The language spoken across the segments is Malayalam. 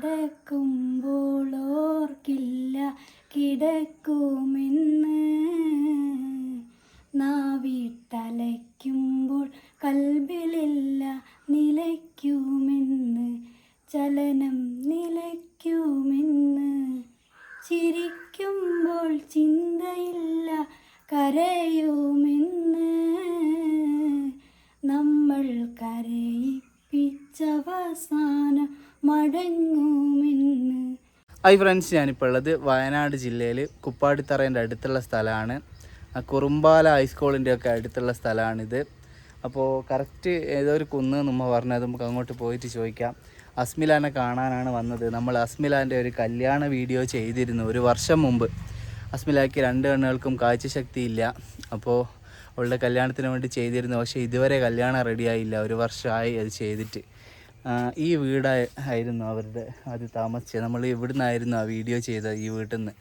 കിടക്കുമ്പോൾ ഓർക്കില്ല കിടക്കുമെന്ന്. നാവിട്ടലയ്ക്കുമ്പോൾ കൽബിലില്ല നിലയ്ക്കുമെന്ന്. ചലനം നിലയ്ക്കുമെന്ന്. ചിരിക്കുമ്പോൾ ചിന്തയില്ല കരയുമെന്ന്. നമ്മൾ കരയിപ്പിച്ചവസാനം മടങ്ങുമെന്ന്. ഹായ് ഫ്രണ്ട്സ് ഞാനിപ്പോൾ ഉള്ളത് വയനാട് ജില്ലയിൽ കുപ്പാടിത്തറേന്റെ അടുത്തുള്ള സ്ഥലമാണ്. കുറുമ്പാല ഹൈസ്കൂളിന്റെ ഒക്കെ അടുത്തുള്ള സ്ഥലമാണിത്. അപ്പോൾ കറക്റ്റ് ഏതോ ഒരു കുന്ന് നമ്മൾ പറഞ്ഞത് നമുക്ക് അങ്ങോട്ട് പോയിട്ട് ചോദിക്കാം. അസ്മിലാനെ കാണാനാണ് വന്നത്. നമ്മൾ അസ്മിലാന്റെ ഒരു കല്യാണ വീഡിയോ ചെയ്തിരുന്നു ഒരു വർഷം മുമ്പ്. അസ്മിലാക്ക് രണ്ട് കണ്ണുകൾക്കും കാഴ്ചശക്തി ഇല്ല അപ്പോൾ അവളുടെ കല്യാണത്തിന് വേണ്ടി ചെയ്തിരുന്നു. പക്ഷേ ഇതുവരെ കല്യാണം റെഡിയായില്ല ഒരു വർഷമായി അത് ചെയ്തിട്ട്. ഈ വീടായിരുന്നു അവരുടെ അത് താമസിച്ചത്. നമ്മൾ ഇവിടുന്നായിരുന്നു ആ വീഡിയോ ചെയ്തത് ഈ വീട്ടിൽ നിന്ന്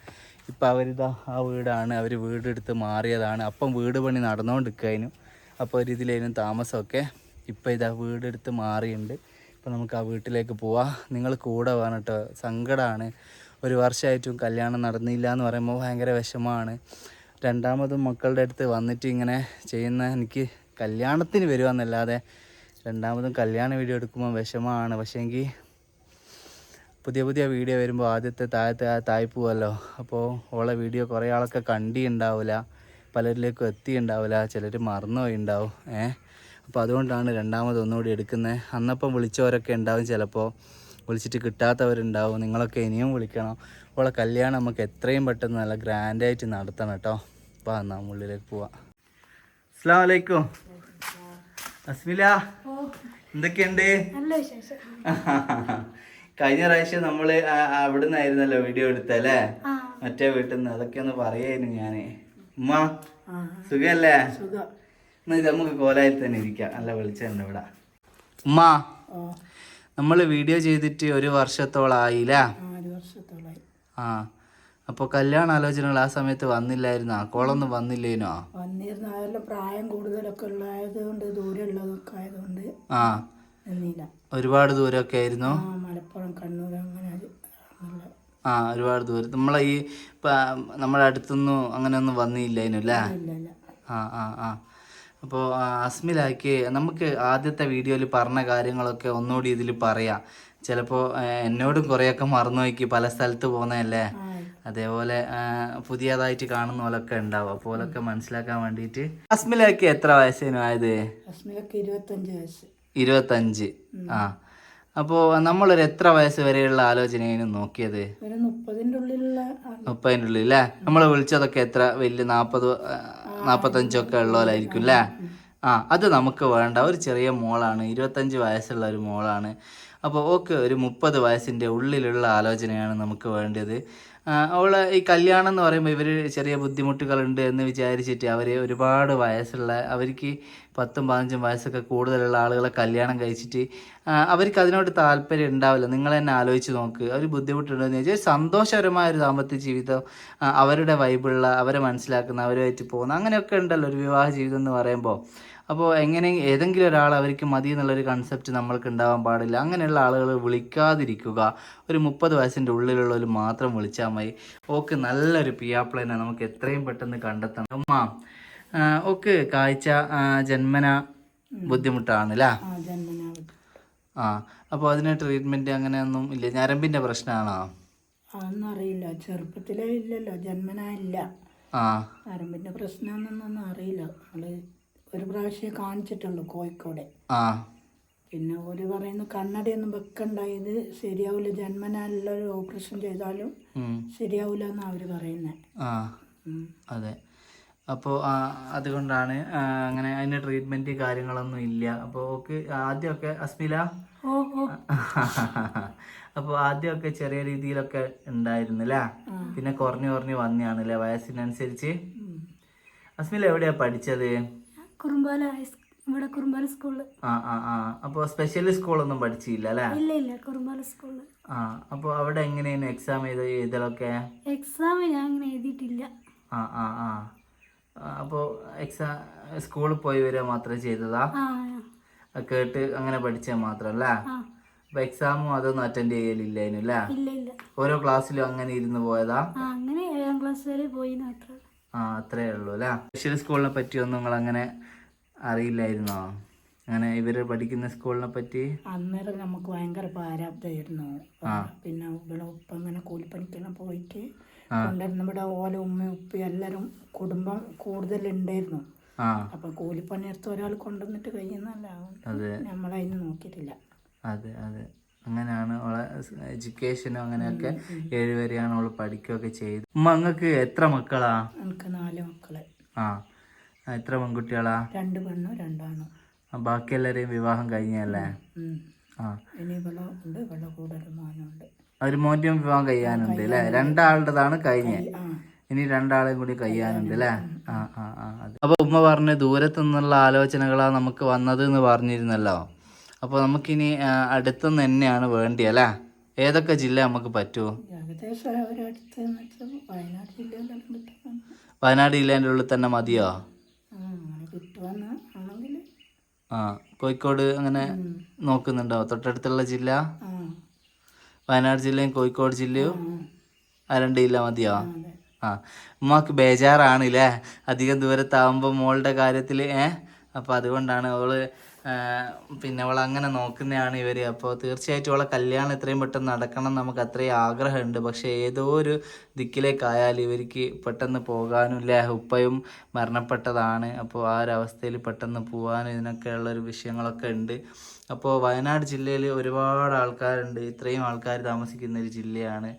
ഇപ്പം അവരിതാ ആ വീടാണ്. അവർ വീടെടുത്ത് മാറിയതാണ്. അപ്പം വീട് പണി നടന്നുകൊണ്ടിരിക്കാനും അപ്പോൾ ഒരു ഇതിലായിരുന്നു താമസമൊക്കെ. ഇപ്പം ഇതാ വീടെടുത്ത് മാറിയുണ്ട്. ഇപ്പം നമുക്ക് ആ വീട്ടിലേക്ക് പോവാം. നിങ്ങൾ കൂടെ വേണം കേട്ടോ. സങ്കടമാണ് ഒരു വർഷമായിട്ടും കല്യാണം നടന്നില്ല എന്ന് പറയുമ്പോൾ ഭയങ്കര വിഷമമാണ്. രണ്ടാമതും മക്കളുടെ അടുത്ത് വന്നിട്ട് ഇങ്ങനെ ചെയ്യുന്ന എനിക്ക് കല്യാണത്തിന് വരുവാന്നല്ലാതെ രണ്ടാമതും കല്യാണ വീഡിയോ എടുക്കുമ്പോൾ വിഷമമാണ്. പക്ഷേങ്കിൽ പുതിയ പുതിയ വീഡിയോ വരുമ്പോൾ ആദ്യത്തെ താഴത്തെ ആ താഴ് പോവല്ലോ. അപ്പോൾ ഓളെ വീഡിയോ കുറേ ആളൊക്കെ കണ്ടിണ്ടാവില്ല പലരിലേക്കും എത്തിയുണ്ടാവില്ല ചിലർ മറന്നുപോയി ഉണ്ടാവും ഏ? അപ്പോൾ അതുകൊണ്ടാണ് രണ്ടാമത് ഒന്നുകൂടി എടുക്കുന്നത് അന്നപ്പം വിളിച്ചവരൊക്കെ ഉണ്ടാവും ചിലപ്പോൾ വിളിച്ചിട്ട് കിട്ടാത്തവരുണ്ടാവും. നിങ്ങളൊക്കെ ഇനിയും വിളിക്കണം. ഓളെ കല്യാണം നമുക്ക് എത്രയും പെട്ടെന്ന് നല്ല ഗ്രാൻഡായിട്ട് നടത്തണം കേട്ടോ അപ്പോൾ എന്നാൽ ഉള്ളിലേക്ക് പോവാം. അസ്സാം വലൈക്കും അസ്മില എന്തൊക്കെയുണ്ട്? കഴിഞ്ഞ പ്രാവശ്യം നമ്മൾ അവിടെ നിന്നായിരുന്നല്ലോ വീഡിയോ എടുത്തല്ലേ? മറ്റേ വീട്ടിൽ നിന്ന് അതൊക്കെ ഒന്ന് പറയായിരുന്നു ഞാൻ. ഉമ്മ സുഖല്ലേ? നമുക്ക് കോലായി തന്നെ ഇരിക്കാം. നല്ല വെളിച്ചുണ്ട് ഇവിടെ. ഉമ്മ നമ്മൾ വീഡിയോ ചെയ്തിട്ട് ഒരു വർഷത്തോളായില്ല? ആ. അപ്പോൾ കല്യാണ ആലോചനകൾ ആ സമയത്ത് വന്നില്ലായിരുന്നു? കോളൊന്നും വന്നില്ലേനോ? വന്നിരുന്നു. അതെല്ലാം പ്രായം കൂടുതലൊക്കെ ഉള്ളതുകൊണ്ട് ദൂരെ ഉള്ളതൊക്കെ ആയതുകൊണ്ട് ആ. ഒരുപാട് ദൂരമൊക്കെ ആയിരുന്നു? ആ മലപ്പുറം കണ്ണൂർ അങ്ങനെ ആ ഒരുപാട് ദൂരം. നമ്മളെ ഈ നമ്മുടെ അടുത്തൊന്നും അങ്ങനെ ഒന്നും വന്നില്ലേനു അല്ലേ? ആ ആ ആ. അപ്പോൾ അസ്മിലാക്കി നമുക്ക് ആദ്യത്തെ വീഡിയോയിൽ പറഞ്ഞ കാര്യങ്ങളൊക്കെ ഒന്നുകൂടി ഇതിൽ പറയാം. ചിലപ്പോൾ എന്നോടും കുറേയൊക്കെ മറന്നു നോക്കി പല സ്ഥലത്ത് പോകുന്നതല്ലേ? അതേപോലെ പുതിയതായിട്ട് കാണുന്ന പോലൊക്കെ ഉണ്ടാവും. അപ്പോൾ ഓലൊക്കെ മനസ്സിലാക്കാൻ വേണ്ടിട്ട് അസ്മിലൊക്കെ എത്ര വയസ്സേനു ആയത്? ഇരുപത്തഞ്ച് ആ. അപ്പോ നമ്മളൊരു എത്ര വയസ്സ് വരെയുള്ള ആലോചനയാണ് നോക്കിയത്? മുപ്പതിന്റെ ഉള്ളിൽ അല്ലേ നമ്മൾ വിളിച്ചതൊക്കെ എത്ര വലിയ നാൽപ്പത് നാൽപ്പത്തഞ്ചൊക്കെ ഉള്ളവരായിരിക്കും അല്ലേ ആ അത് നമുക്ക് വേണ്ട. ഒരു ചെറിയ മോളാണ്. ഇരുപത്തഞ്ച് വയസ്സുള്ള ഒരു മോളാണ്. അപ്പോൾ ഓക്കെ ഒരു മുപ്പത് വയസ്സിന്റെ ഉള്ളിലുള്ള ആലോചനയാണ് നമുക്ക് വേണ്ടത്. അവൾ ഈ കല്യാണം എന്ന് പറയുമ്പോൾ ഇവർ ചെറിയ ബുദ്ധിമുട്ടുകളുണ്ട് എന്ന് വിചാരിച്ചിട്ട് അവർ ഒരുപാട് വയസ്സുള്ള അവർക്ക് പത്തും പതിനഞ്ചും വയസ്സൊക്കെ കൂടുതലുള്ള ആളുകളെ കല്യാണം കഴിച്ചിട്ട് അവർക്ക് അതിനോട് താല്പര്യം ഉണ്ടാവില്ല. നിങ്ങൾ തന്നെ ആലോചിച്ച് നോക്ക്. അവർ ബുദ്ധിമുട്ടുണ്ടെന്ന് ചോദിച്ചാൽ സന്തോഷകരമായ ഒരു ദാമ്പത്യ ജീവിതം അവരുടെ വൈബിളുള്ള അവരെ മനസ്സിലാക്കുന്ന അവരുമായിട്ട് പോകുന്ന അങ്ങനെയൊക്കെ ഉണ്ടല്ലോ ഒരു വിവാഹ ജീവിതം എന്ന് പറയുമ്പോൾ. അപ്പോൾ എങ്ങനെ ഏതെങ്കിലും ഒരാൾ അവർക്ക് മതി എന്നുള്ളൊരു കൺസെപ്റ്റ് നമ്മൾക്ക് ഉണ്ടാവാൻ പാടില്ല. അങ്ങനെയുള്ള ആളുകൾ വിളിക്കാതിരിക്കുക. ഒരു മുപ്പത് വയസ്സിന്റെ ഉള്ളിലുള്ളവർ മാത്രം വിളിച്ചാൽ മതി. ഓക്കെ നല്ലൊരു പിയാപ്ലനെ നമുക്ക് എത്രയും പെട്ടെന്ന് കണ്ടെത്തണം. അമ്മ ഓക്കെ കാഴ്ച ജന്മന ബുദ്ധിമുട്ടാണ് അല്ലേ ആ അപ്പോൾ അതിന് ട്രീറ്റ്മെന്റ് അങ്ങനെയൊന്നും ഇല്ല. ഞരമ്പിന്റെ പ്രശ്നമാണോ അതൊന്നും അറിയില്ല. ചെറുപ്പത്തിലേ ഇല്ലല്ലോ. ജന്മന ഇല്ല. ആ. നരമ്പിന്റെ പ്രശ്നമെന്നൊന്നും അറിയില്ല. നമ്മൾ ഒരു പ്രാവശ്യം കാണിച്ചിട്ടുള്ളൂ കോഴിക്കോട്. ആ. പിന്നെ ഒരു പറയുന്നു കണ്ണടയൊന്നും വെക്കണ്ടായത് ശരിയാവില്ല ജന്മനാലുള്ള ഒരു ഓപ്പറേഷൻ ചെയ്താലും ശരിയാവൂല ശരിയാവില്ല എന്നാ അവർ പറയുന്നത് ആ. അതെ. അപ്പോൾ അതുകൊണ്ടാണ് അങ്ങനെ അതിന് ട്രീറ്റ്മെന്റ് കാര്യങ്ങളൊന്നും ഇല്ല. അപ്പോൾ ഓക്ക് ആദ്യമൊക്കെ അസ്മില? അപ്പോൾ ആദ്യമൊക്കെ ചെറിയ രീതിയിലൊക്കെ ഉണ്ടായിരുന്നു അല്ലേ പിന്നെ കുറഞ്ഞു കുറഞ്ഞു വന്നെയാണ് അല്ലേ വയസ്സിനനുസരിച്ച് അസ്മില എവിടെയാ പഠിച്ചത്? കുറുമ്പാല ഇവിടെ കുറുമ്പാല സ്കൂളിൽ ആ ആ ആ. അപ്പോൾ സ്പെഷ്യൽ സ്കൂളൊന്നും പഠിച്ചില്ല അല്ലേ? ഇല്ല ഇല്ല. കുറുമ്പാല സ്കൂളിൽ ആ അപ്പോൾ അവിടെ എങ്ങനെയാണ് എക്സാം ചെയ്ത് എഴുതലൊക്കെ? എക്സാം ഞാൻ അങ്ങനെ എഴുതിയിട്ടില്ല. ആ ആ ആ. അപ്പോൾ എക്സാം സ്കൂളിൽ പോയി വരിക മാത്രമേ ചെയ്തതാ? ആ അത് കേട്ട് അങ്ങനെ പഠിച്ചാൽ മാത്രമല്ലേ ആ. അപ്പൊ എക്സാമും അതൊന്നും അറ്റൻഡ് ചെയ്യലില്ലായിരുന്നു അല്ലേ? ഇല്ല ഇല്ല. ഓരോ ക്ലാസ്സിലും അങ്ങനെ ഇരുന്ന് പോയതാ? ആ അങ്ങനെ ഏഴാം ക്ലാസ് വരെ പോയി മാത്രമേ ആ അത്രേ ഉള്ളൂ അല്ലേ? സ്പെഷ്യൽ സ്കൂളിനെ പറ്റിയൊന്നും നിങ്ങൾ അങ്ങനെ അറിയില്ലായിരുന്നോ? അങ്ങനെ ഇവർ പഠിക്കുന്ന സ്കൂളിനെ പറ്റി? അന്നേരം നമുക്ക് ഭയങ്കര പ്രാരാബ്ദമായിരുന്നു പിന്നെ ഇവിടെ ഉപ്പ അങ്ങനെ കൂലിപ്പണിക്കെല്ലാം പോയിട്ട് കൊണ്ടുവരുന്ന ഇവിടെ ഓല ഉമ്മ ഉപ്പ എല്ലാരും കുടുംബം കൂടുതലുണ്ടായിരുന്നു. അപ്പൊ കൂലിപ്പണി കൂലിപ്പണിയെടുത്ത് ഒരാൾ കൊണ്ടുവന്നിട്ട് കഴിയുന്നല്ല നമ്മളതിന് നോക്കിയിട്ടില്ല. അതെ അതെ. അങ്ങനെയാണ് അവളെ എഡ്യൂക്കേഷനും അങ്ങനെയൊക്കെ ഏഴുവരെയാണ് അവൾ പഠിക്കുകയൊക്കെ ചെയ്ത്. ഉമ്മ അങ്ങക്ക് എത്ര മക്കളാ? എനിക്ക് നാല് മക്കൾ. ആ എത്ര പെൺകുട്ടികളാ? രണ്ട് പെണ്ണും രണ്ടാണും. ബാക്കി എല്ലാവരെയും വിവാഹം കഴിഞ്ഞല്ലേ ആ. ഇനി ഇവിടെ ഉണ്ട് ഇവിടെ കൂടെ ഒരു മോനുണ്ട്. ഒരു വിവാഹം കഴിയാനുണ്ട് അല്ലേ രണ്ടാളുടേതാണ് കഴിഞ്ഞത് ഇനി രണ്ടാളെയും കൂടി കഴിയാനുണ്ട് അല്ലേ ആ ആ ആ അപ്പൊ ഉമ്മ പറഞ്ഞു ദൂരത്തു നിന്നുള്ള ആലോചനകളാ നമുക്ക് വന്നത് എന്ന് പറഞ്ഞിരുന്നല്ലോ. അപ്പൊ നമുക്കിനി അടുത്ത് അടുത്തുനിന്ന് തന്നെയാണ് വേണ്ടി അല്ലേ? ഏതൊക്കെ ജില്ല നമുക്ക് പറ്റുമോ വയനാട് ജില്ലേന്റെ ഉള്ളിൽ തന്നെ മതിയോ? ആ കോഴിക്കോട് അങ്ങനെ നോക്കുന്നുണ്ടോ? തൊട്ടടുത്തുള്ള ജില്ല? വയനാട് ജില്ലയും കോഴിക്കോട് ജില്ലയും ആ രണ്ട് ജില്ല മതിയോ? ആ ഉമ്മാക്ക് ബേജാറാണില്ലേ അധികം ദൂരത്താവുമ്പോൾ മോളുടെ കാര്യത്തിൽ ഏ? അപ്പം അതുകൊണ്ടാണ് അവൾ പിന്നെ അവൾ അങ്ങനെ നോക്കുന്നതാണ് ഇവർ അപ്പോൾ തീർച്ചയായിട്ടും അവളെ കല്യാണം എത്രയും പെട്ടെന്ന് നടക്കണം നമുക്ക് അത്രയും ആഗ്രഹമുണ്ട്. പക്ഷേ ഏതോ ഒരു ദിക്കിലേക്കായാലും ഇവർക്ക് പെട്ടെന്ന് പോകാനും ഇല്ലേ? ഉപ്പയും മരണപ്പെട്ടതാണ്. അപ്പോൾ ആ ഒരു അവസ്ഥയിൽ പെട്ടെന്ന് പോകാനും ഇതിനൊക്കെയുള്ള ഒരു വിഷയങ്ങളൊക്കെ ഉണ്ട്. അപ്പോൾ വയനാട് ജില്ലയിൽ ഒരുപാട് ആൾക്കാരുണ്ട്. ഇത്രയും ആൾക്കാർ താമസിക്കുന്ന ഒരു ജില്ലയാണ്.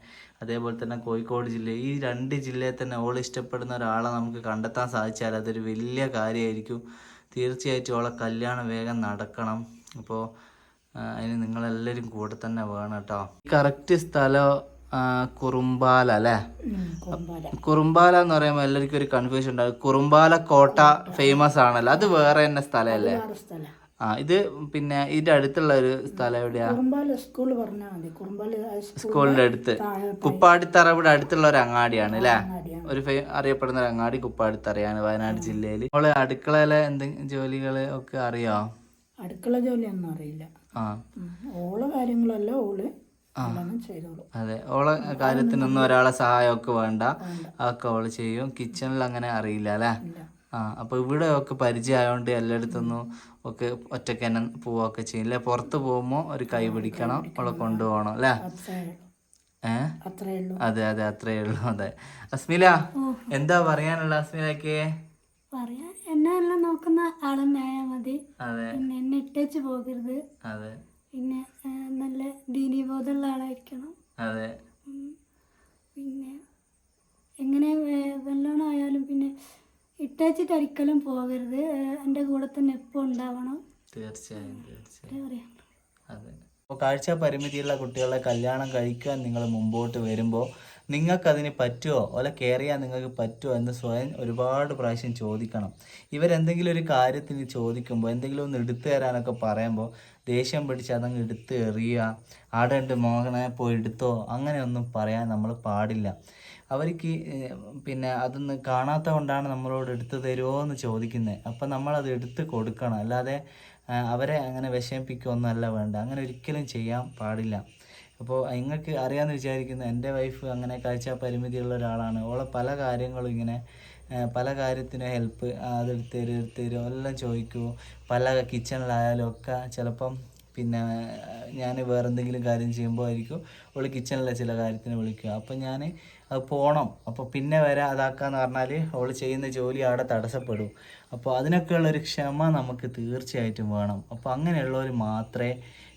അതേപോലെ തന്നെ കോഴിക്കോട് ജില്ല. ഈ രണ്ട് ജില്ലയിൽ തന്നെ ഓൾ ഇഷ്ടപ്പെടുന്ന ഒരാളെ നമുക്ക് കണ്ടെത്താൻ സാധിച്ചാൽ അതൊരു വലിയ കാര്യമായിരിക്കും. തീർച്ചയായിട്ടും ഓളെ കല്യാണം വേഗം നടക്കണം. അപ്പോൾ അതിന് നിങ്ങളെല്ലാവരും കൂടെ തന്നെ വേണം കേട്ടോ. കറക്റ്റ് സ്ഥലം കുറുമ്പാല അല്ലേ? കുറുമ്പാല. എന്ന് പറയുമ്പോൾ എല്ലാവർക്കും ഒരു കൺഫ്യൂഷൻ ഉണ്ടാകും കുറുമ്പാല കോട്ട ഫേമസ് ആണല്ലോ. അത് വേറെ തന്നെ സ്ഥലമല്ലേ? ആ ഇത് പിന്നെ ഇതിന്റെ അടുത്തുള്ള ഒരു സ്ഥലം എവിടെയാ? സ്കൂളിന്റെ അടുത്ത്. കുപ്പാടിത്തറവിടെ കുപ്പാടിത്തറ അടുത്തുള്ള ഒരു അങ്ങാടിയാണ് അല്ലേ. ഒരു ഫേ- അറിയപ്പെടുന്ന ഒരു അങ്ങാടി കുപ്പാടിത്തറയാണ് വയനാട് ജില്ലയിൽ അവൾ അടുക്കളയിലെ എന്തെങ്കിലും ജോലികൾ ഒക്കെ അറിയോ? അടുക്കള ജോലിയൊന്നും അറിയില്ല. ഓൾ കാര്യങ്ങളല്ല ഓൾ അതെ. ഓളെ കാര്യത്തിനൊന്നും ഒരാളെ സഹായമൊക്കെ വേണ്ട. അതൊക്കെ ഓൾ ചെയ്യും. കിച്ചണിൽ അങ്ങനെ അറിയില്ല അല്ലേ? ആ. അപ്പൊ ഇവിടെ ഒക്കെ പരിചയമായോണ്ട് എല്ലായിടത്തൊന്നും ഒക്കെ ഒറ്റയ്ക്ക് തന്നെ പോവൊക്കെ ചെയ്യും. അല്ലെ? പുറത്ത് പോകുമ്പോ ഒരു കൈ പിടിക്കണം. അവളെ കൊണ്ടുപോകണം. അല്ലേ? അതെ അതെ അത്രേ ഉള്ളൂ. അതെ. അസ്മില എന്താ പറയാനുള്ള അസ്മിലക്ക് പറയാൻ എന്നെ എല്ലാം നോക്കുന്ന ആളെന്നായാൽ മതി. പിന്നെ എന്നെ ഇട്ടേച്ച് പോകരുത്. അതെ. പിന്നെ നല്ല ദീനീബോധമുള്ള ആളായിരിക്കണം. അതെ. പിന്നെ എങ്ങനെ വേ- ആയാലും പിന്നെ ഇട്ടേച്ചിട്ട് ഒരിക്കലും പോകരുത്. എന്റെ കൂടെ തന്നെ എപ്പോൾ ഉണ്ടാവണം. തീർച്ചയായും തീർച്ചയായും. അതെ. അപ്പോൾ കാഴ്ച പരിമിതിയുള്ള കുട്ടികളെ കല്യാണം കഴിക്കാൻ നിങ്ങൾ മുമ്പോട്ട് വരുമ്പോൾ നിങ്ങൾക്കതിന് പറ്റുമോ അല്ല കെയർ ചെയ്യാൻ നിങ്ങൾക്ക് പറ്റുമോ എന്ന് സ്വയം ഒരുപാട് പ്രാവശ്യം ചോദിക്കണം. ഇവരെന്തെങ്കിലും ഒരു കാര്യത്തിന് ചോദിക്കുമ്പോൾ എന്തെങ്കിലും ഒന്ന് എടുത്തു തരാനൊക്കെ പറയുമ്പോൾ ദേഷ്യം പിടിച്ച് അതങ്ങ് എടുത്ത് എറിയുക ആടെ ഉണ്ട് മോഹനെ പോയി എടുത്തോ അങ്ങനെയൊന്നും പറയാൻ നമ്മൾ പാടില്ല. അവർക്ക് പിന്നെ അതൊന്ന് കാണാത്ത കൊണ്ടാണ് നമ്മളോട് എടുത്തു തരുമോ എന്ന് ചോദിക്കുന്നത് അപ്പം നമ്മളത് എടുത്ത് കൊടുക്കണം. അല്ലാതെ അവരെ അങ്ങനെ വിഷമിപ്പിക്കുകയൊന്നുമല്ല വേണ്ട. അങ്ങനെ ഒരിക്കലും ചെയ്യാൻ പാടില്ല. അപ്പോൾ നിങ്ങൾക്ക് അറിയാമെന്ന് വിചാരിക്കുന്നു എന്റെ വൈഫ് അങ്ങനെ കാഴ്ച പരിമിതിയുള്ള ഒരാളാണ്. ഓളെ പല കാര്യങ്ങളും ഇങ്ങനെ പല കാര്യത്തിന് ഹെൽപ്പ് അതെടുത്ത് തരും എടുത്ത് തരും എല്ലാം ചോദിക്കൂ. പല കിച്ചണിലായാലും ഒക്കെ ചിലപ്പം പിന്നെ ഞാൻ വേറെന്തെങ്കിലും കാര്യം ചെയ്യുമ്പോൾ ആയിരിക്കും അവൾ കിച്ചണിലെ ചില കാര്യത്തിന് വിളിക്കുക. അപ്പം ഞാൻ അത് പോകണം അപ്പോൾ പിന്നെ വരെ അതാക്കാന്ന് പറഞ്ഞാൽ അവൾ ചെയ്യുന്ന ജോലി അവിടെ തടസ്സപ്പെടും. അപ്പോൾ അതിനൊക്കെയുള്ളൊരു ക്ഷമ നമുക്ക് തീർച്ചയായിട്ടും വേണം. അപ്പോൾ അങ്ങനെയുള്ളവർ മാത്രമേ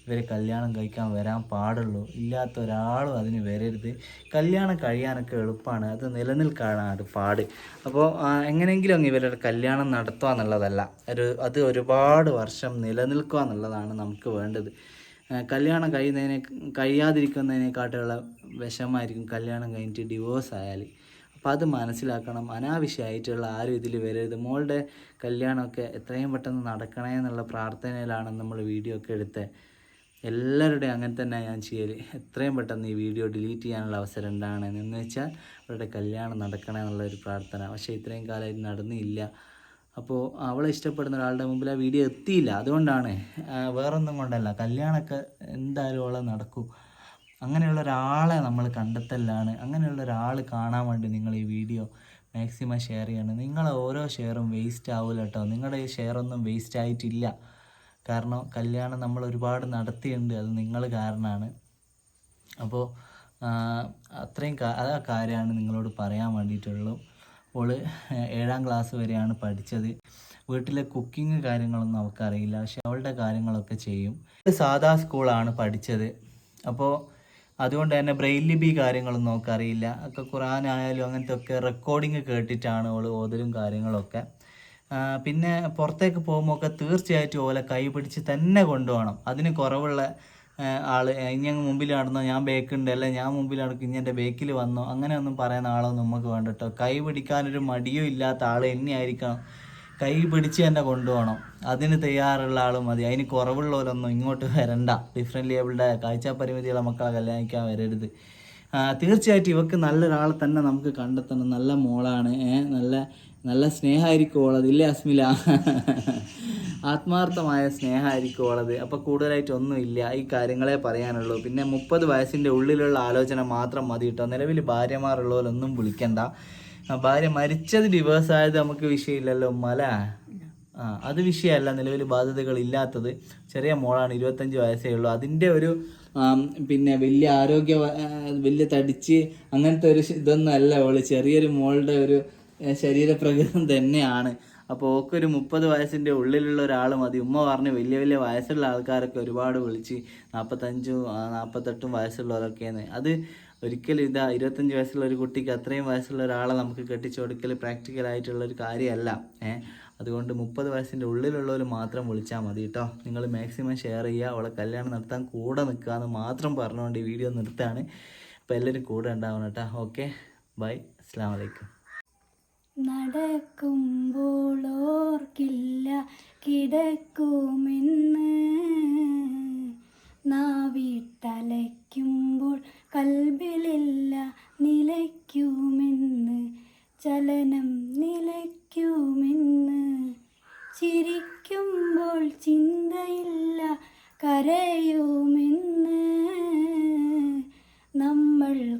ഇവർ കല്യാണം കഴിക്കാൻ വരാൻ പാടുള്ളൂ. ഇല്ലാത്ത ഒരാളും അതിന് വരരുത്. കല്യാണം കഴിയാനൊക്കെ എളുപ്പമാണ് അത് നിലനിൽക്കാനാണ് പാട്. അപ്പോൾ എങ്ങനെയെങ്കിലും അങ്ങ് ഇവരുടെ കല്യാണം നടത്തുക എന്നുള്ളതല്ല. ഒരു അത് ഒരുപാട് വർഷം നിലനിൽക്കുക എന്നുള്ളതാണ് നമുക്ക് വേണ്ടത്. കല്യാണം കഴിയുന്നതിനെ കഴിയാതിരിക്കുന്നതിനെക്കാട്ടുള്ള വിഷമായിരിക്കും കല്യാണം കഴിഞ്ഞിട്ട് ഡിവോഴ്സ് ആയാൽ അപ്പം അത് മനസ്സിലാക്കണം. അനാവശ്യമായിട്ടുള്ള ആരും ഇതിൽ വരരുത്. മോളുടെ കല്യാണമൊക്കെ എത്രയും പെട്ടെന്ന് നടക്കണേ എന്നുള്ള പ്രാർത്ഥനയിലാണ് നമ്മൾ വീഡിയോ ഒക്കെ എടുത്തത് എല്ലാവരുടെയും അങ്ങനെ തന്നെ ഞാൻ ചെയ്യൽ എത്രയും പെട്ടെന്ന് ഈ വീഡിയോ ഡിലീറ്റ് ചെയ്യാനുള്ള അവസരം ഉണ്ടാകണം എന്ന് വെച്ചാൽ അവരുടെ കല്യാണം നടക്കണേ എന്നുള്ള ഒരു പ്രാർത്ഥന. പക്ഷേ ഇത്രയും കാലമായിട്ട് നടന്നില്ല. അപ്പോൾ അവളെ ഇഷ്ടപ്പെടുന്ന ഒരാളുടെ മുമ്പിൽ ആ വീഡിയോ എത്തിയില്ല. അതുകൊണ്ടാണ് വേറൊന്നും കൊണ്ടല്ല. കല്യാണമൊക്കെ എന്തായാലും അവളെ നടക്കും. അങ്ങനെയുള്ള ഒരാളെ നമ്മൾ കണ്ടെത്തലാണ്. അങ്ങനെയുള്ള ഒരാൾ കാണാൻ വേണ്ടി നിങ്ങൾ ഈ വീഡിയോ മാക്സിമം ഷെയർ ചെയ്യണം. നിങ്ങളെ ഓരോ ഷെയറും വേസ്റ്റ് ആവില്ല കേട്ടോ. നിങ്ങളുടെ ഈ ഷെയറൊന്നും വേസ്റ്റ് ആയിട്ടില്ല. കാരണം കല്യാണം നമ്മൾ ഒരുപാട് നടത്തിയിട്ടുണ്ട്. അത് നിങ്ങൾ കാരണമാണ് അപ്പോൾ അത്രയും ആ കാര്യമാണ് നിങ്ങളോട് പറയാൻ വേണ്ടിയിട്ടുള്ളൂ ഓൾ ഏഴാം ക്ലാസ് വരെയാണ് പഠിച്ചത്. വീട്ടിലെ കുക്കിംഗ് കാര്യങ്ങളൊന്നും അവൾക്കറിയില്ല. പക്ഷെ അവളുടെ കാര്യങ്ങളൊക്കെ ചെയ്യും. സാധാ സ്കൂളാണ് പഠിച്ചത്. അപ്പോൾ അതുകൊണ്ട് തന്നെ ബ്രെയിൽ ലിപി കാര്യങ്ങളൊന്നും അവൾക്കറിയില്ല. ഒക്കെ ഖുറാനായാലും അങ്ങനത്തെ ഒക്കെ റെക്കോർഡിങ് കേട്ടിട്ടാണ് അവൾ ഓതലും കാര്യങ്ങളൊക്കെ. പിന്നെ പുറത്തേക്ക് പോകുമ്പോൾ ഒക്കെ തീർച്ചയായിട്ടും ഓലെ കൈ പിടിച്ച് തന്നെ കൊണ്ടുപോകണം. അതിന് കുറവുള്ള ആൾ. ഇനി അങ്ങ് മുമ്പിൽ നടന്നോ ഞാൻ ബേക്കുണ്ട്. അല്ലെ ഞാൻ മുമ്പിൽ നടക്കും. ഇനി എന്റെ ബേക്കിൽ വന്നോ അങ്ങനെ ഒന്നും പറയുന്ന ആളൊന്നും നമുക്ക് വേണ്ട കേട്ടോ. കൈ പിടിക്കാനൊരു മടിയും ഇല്ലാത്ത ആൾ തന്നെയായിരിക്കണം കൈ പിടിച്ച് തന്നെ കൊണ്ടുപോകണം. അതിന് തയ്യാറുള്ള ആൾ മതി. അതിന് കുറവുള്ളവരൊന്നും ഇങ്ങോട്ട് വരണ്ട. ഡിഫറെന്റ് ലേബിളുടെ കാഴ്ച പരിമിതിയുള്ള മക്കളെ കല്യാണിക്കാൻ വരരുത്. തീർച്ചയായിട്ടും ഇവക്ക് നല്ലൊരാളെ തന്നെ നമുക്ക് കണ്ടെത്തണം. നല്ല മോളാണ്. നല്ല നല്ല സ്നേഹമായിരിക്കും ഉള്ളത്? ഇല്ലേ അസ്മില? ആത്മാർത്ഥമായ സ്നേഹമായിരിക്കും ഉള്ളത്? അപ്പോൾ കൂടുതലായിട്ട് ഒന്നുമില്ല ഈ കാര്യങ്ങളെ പറയാനുള്ളൂ. പിന്നെ മുപ്പത് വയസ്സിന്റെ ഉള്ളിലുള്ള ആലോചന മാത്രം മതി കേട്ടോ നിലവിൽ ഭാര്യമാരുള്ളവരൊന്നും വിളിക്കണ്ട. ഭാര്യ മരിച്ചത് ഡിവേഴ്സ് ആയത് നമുക്ക് വിഷയമില്ലല്ലോ മല. ആ അത് വിഷയമല്ല. നിലവിൽ ബാധ്യതകൾ ഇല്ലാത്തത്. ചെറിയ മോളാണ് ഇരുപത്തഞ്ച് വയസ്സേ ഉള്ളൂ. അതിന്റെ ഒരു പിന്നെ വലിയ ആരോഗ്യ വലിയ തടിച്ച് അങ്ങനത്തെ ഒരു ഇതൊന്നും അല്ല അവൾ. ചെറിയൊരു മോളുടെ ഒരു ശരീരപ്രകൃതം തന്നെയാണ്. അപ്പോൾ ഒരു മുപ്പത് വയസ്സിന്റെ ഉള്ളിലുള്ള ഒരാൾ മതി. ഉമ്മ പറഞ്ഞ് വലിയ വലിയ വയസ്സുള്ള ആൾക്കാരൊക്കെ ഒരുപാട് വിളിച്ച് നാൽപ്പത്തഞ്ചും നാൽപ്പത്തെട്ടും വയസ്സുള്ളവരൊക്കെയാണ്. അത് ഒരിക്കലും ഇതാ ഇരുപത്തഞ്ച് വയസ്സുള്ള ഒരു കുട്ടിക്ക് അത്രയും വയസ്സുള്ള ഒരാളെ നമുക്ക് കെട്ടിച്ചു കൊടുക്കൽ പ്രാക്ടിക്കൽ ആയിട്ടുള്ള ഒരു കാര്യമല്ല. ഏഹ് അതുകൊണ്ട് മുപ്പത് വയസ്സിന്റെ ഉള്ളിലുള്ളവർ മാത്രം വിളിച്ചാൽ മതി കേട്ടോ നിങ്ങൾ മാക്സിമം ഷെയർ ചെയ്യുക അവളെ കല്യാണം നടത്താൻ കൂടെ നിൽക്കുക എന്ന് മാത്രം പറഞ്ഞുകൊണ്ട് ഈ വീഡിയോ നിർത്താണ് അപ്പോൾ എല്ലാവരും കൂടെ ഉണ്ടാവണം കേട്ടോ ഓക്കെ ബൈ അസ്സാം വലൈക്കും നടക്കുമ്പോൾ ഓർക്കില്ല കിടക്കുമെന്ന്. നാവിട്ടലയ്ക്കുമ്പോൾ കൽബിലില്ല നിലയ്ക്കുമെന്ന്. ചലനം നിലയ്ക്കുമെന്ന്. ചിരിക്കുമ്പോൾ ചിന്തയില്ല കരയുമെന്ന്. നമ്മൾ